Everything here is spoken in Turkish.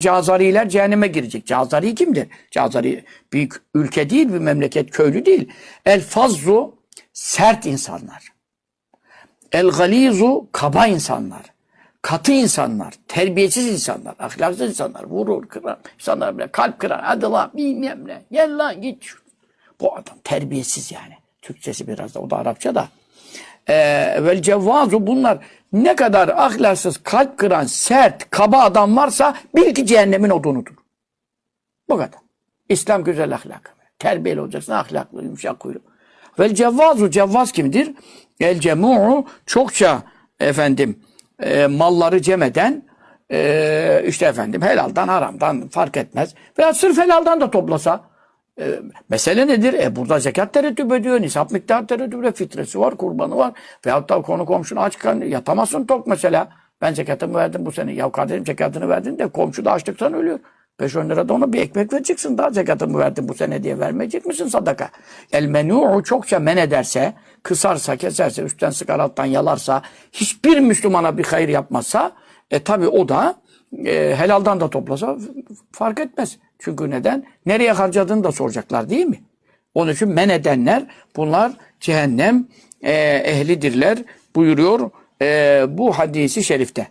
Cazariler cehenneme girecek. Cazari kimdir? Cazari büyük ülke değil, bir memleket, köylü değil. El fazzu sert insanlar. El galizu kaba insanlar. Katı insanlar, terbiyesiz insanlar, ahlaksız insanlar, vurur, kırar, insanlar bile kalp kırar. Hadi lan bilmem ne, gel lan git. Bu adam terbiyesiz yani. Türkçesi biraz da, o da Arapça da. Ee, vel cevvazu bunlar ne kadar ahlaksız, kalp kıran, sert, kaba adam varsa bil ki cehennemin odunudur. Bu kadar. İslam güzel ahlak. Terbiyeli olacaksın, ahlaklı, yumuşak huylu. Vel cevvazu, cevvaz kimdir? El cemu'u çokça efendim e, malları cem eden e, işte efendim helaldan haramdan fark etmez. Veya sırf helaldan da toplasa e, mesele nedir? E burada zekat tereddüt ediyor, nisap miktarı tereddüt ediyor, fitresi var, kurbanı var. Veyahut da konu komşunu aç yatamazsın tok mesela. Ben zekatımı verdim bu sene. Ya kardeşim zekatını verdin de komşu da açlıktan ölüyor. 5-10 lira da ona bir ekmek vereceksin. Daha zekatımı verdim bu sene diye vermeyecek misin sadaka? El menu'u çokça men ederse, kısarsa, keserse, üstten sıkar alttan yalarsa, hiçbir Müslümana bir hayır yapmazsa, e tabi o da e, helaldan da toplasa fark etmez. Çünkü neden? Nereye harcadığını da soracaklar değil mi? Onun için men edenler bunlar cehennem e, ehlidirler buyuruyor e, bu hadisi şerifte.